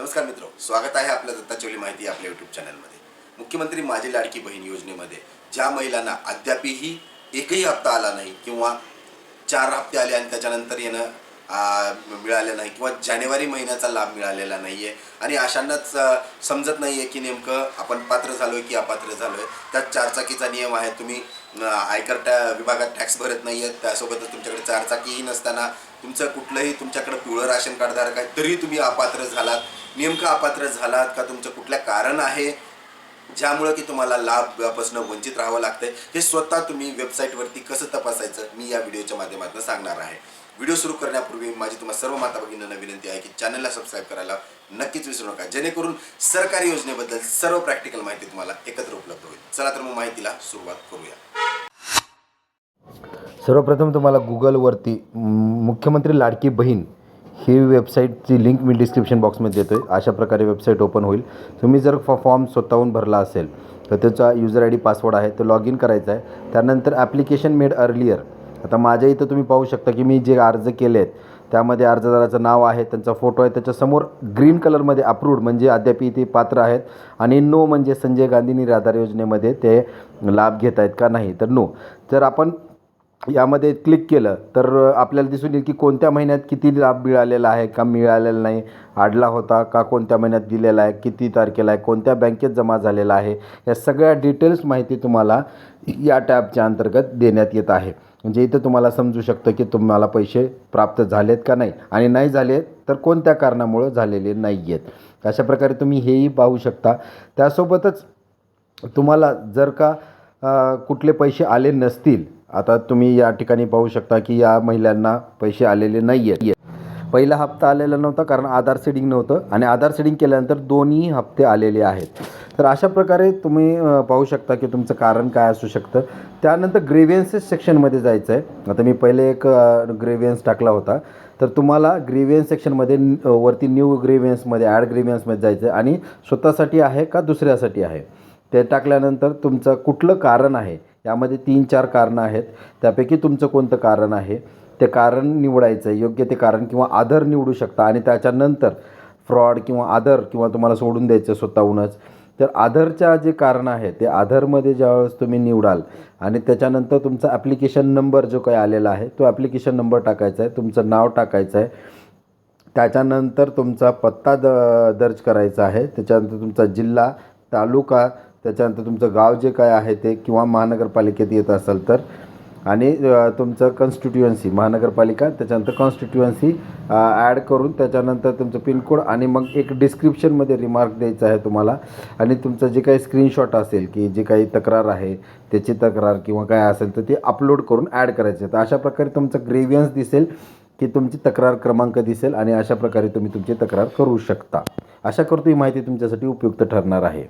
नमस्कार मित्र स्वागत आहे आपल्या दत्ता चोली माहिती आपल्या यूट्यूब चॅनलमध्ये मुख्यमंत्री माझी लाडकी बहीण योजनेमध्ये ज्या महिलांना अद्यापही एकही हप्ता आला नाही किंवा चार हप्ते आले आणि त्याच्यानंतर येणं मिळाल्या मिळालं नाही किंवा जानेवारी महिन्याचा लाभ मिळालेला नाही आहे आणि अशांनाच समजत नाही आहे की नेमकं आपण पात्र झालो आहे की अपात्र झालो आहे त्यात चारचाकीचा नियम आहे. तुम्ही आयकर टॅ विभागात टॅक्स भरत नाही आहेत त्यासोबतच तुमच्याकडे चारचाकीही नसताना तुमचं कुठलंही तुमच्याकडे पिवळं राशन कार्ड धारक आहे तरी तुम्ही अपात्र झालात. नेमकं अपात्र झालात का? तुमचं कुठलं कारण आहे? ज्यामुळं की तुम्हाला लाभपासून वंचित राहावं लागतंय. हे स्वतः तुम्ही वेबसाईटवरती कसं तपासायचं? मी या व्हिडिओच्या माध्यमातून सांगणार आहे. व्हिडिओ सुरू करण्यापूर्वी माझी तुम्हाला सर्व माता भगिनींना विनंती आहे की चॅनलला सबस्क्राईब करायला नक्कीच विसरू नका. जेणेकरून सरकारी योजनेबद्दल सर्व प्रॅक्टिकल माहिती तुम्हाला एकत्र उपलब्ध होईल. चला तर मग माहितीला सुरुवात करूया. सर्वप्रथम तुम्हाला गुगलवरती मुख्यमंत्री लाडकी बहीण ही वेबसाईटची लिंक मी डिस्क्रिप्शन बॉक्समध्ये देतो आहे अशा प्रकारे वेबसाईट ओपन होईल. तुम्ही जर फॉर्म स्वतःहून भरला असेल तर त्याचा युजर आय डी पासवर्ड आहे तो लॉग इन करायचा आहे. त्यानंतर ॲप्लिकेशन मेड अर्लियर आता माझ्या इथं तुम्ही पाहू शकता की मी जे अर्ज केले आहेत त्यामध्ये अर्जदाराचं नाव आहे त्यांचा फोटो आहे त्याच्यासमोर ग्रीन कलरमध्ये अप्रूव्ड म्हणजे अद्याप ते पात्र आहेत. आणि नो म्हणजे संजय गांधी निराधार योजनेमध्ये ते लाभ घेत आहेत का नाही. तर नो जर आपण यामध्ये क्लिक केलं तर आपल्याला दिसून येईल की कोणत्या महिन्यात किती लाभ मिळालेला आहे का मिळालेला नाही आडला होता का कोणत्या महिन्यात दिलेला आहे किती तारखेला आहे कोणत्या बँकेत जमा झालेला आहे या सगळ्या डिटेल्स माहिती तुम्हाला या टॅबच्या अंतर्गत देण्यात येत आहे. म्हणजे इथं तुम्हाला समजू शकतं की तुम्हाला पैसे प्राप्त झालेत का नाही. आणि नाही झाले तर कोणत्या कारणामुळं झालेले नाही आहेत अशा प्रकारे तुम्ही हेही पाहू शकता. त्यासोबतच तुम्हाला जर का कुठले पैसे आले नसतील आता तुम्ही या ठिकाणी पाहू शकता की या महिलांना पैसे आलेले नाही आहेत पहिला हप्ता आलेला नव्हता कारण आधार सीडिंग नव्हतं. आणि आधार सीडिंग केल्यानंतर दोन्ही हप्ते आलेले आहेत. तर अशा प्रकारे तुम्ही पाहू शकता की तुमचं कारण काय असू शकतं. त्यानंतर ग्रेव्हियन्सेस सेक्शनमध्ये जायचं आहे आता मी पहिले एक ग्रेव्हियन्स टाकला होता. तर तुम्हाला ग्रेव्हियन्स सेक्शनमध्ये वरती न्यू ग्रेव्हियन्समध्ये ॲड ग्रेव्हियन्समध्ये जायचं आहे आणि स्वतःसाठी आहे का दुसऱ्यासाठी आहे? ते टाकल्यानंतर तुमचं कुठलं कारण आहे? यामध्ये तीन चार कारणं आहेत. त्यापैकी तुमचं कोणतं कारण आहे? ते कारण निवडायचं आहे योग्य ते कारण किंवा आधार निवडू शकता आणि त्याच्यानंतर फ्रॉड किंवा आधार किंवा तुम्हाला सोडून द्यायचं स्वतःहूनच. तर आधारच्या जे कारण आहे ते आधारमध्ये ज्यावेळेस तुम्ही निवडाल आणि त्याच्यानंतर तुमचा ॲप्लिकेशन नंबर जो काही आलेला आहे तो ॲप्लिकेशन नंबर टाकायचा आहे तुमचं नाव टाकायचं आहे. त्याच्यानंतर तुमचा पत्ता द दर्ज करायचा आहे. त्याच्यानंतर तुमचा जिल्हा तालुका त्याच्यानंतर तुमचं गाव जे काय आहे ते किंवा महानगरपालिकेत येत असेल तर आणि तुमचं कॉन्स्टिट्युएन्सी महानगरपालिका त्याच्यानंतर कॉन्स्टिट्युएन्सी ॲड करून त्याच्यानंतर तुमचं पिनकोड आणि मग एक डिस्क्रिप्शनमध्ये रिमार्क द्यायचं आहे तुम्हाला. आणि तुमचं जे काही स्क्रीनशॉट असेल की जे काही तक्रार आहे त्याची तक्रार किंवा काय असेल तर ते अपलोड करून ॲड करायचं. आहे तर अशा प्रकारे तुमचं ग्रेव्हियन्स दिसेल की तुमची तक्रार क्रमांक दिसेल आणि अशा प्रकारे तुम्ही तुमची तक्रार करू शकता. अशा करतो ही माहिती तुमच्यासाठी उपयुक्त ठरणार आहे.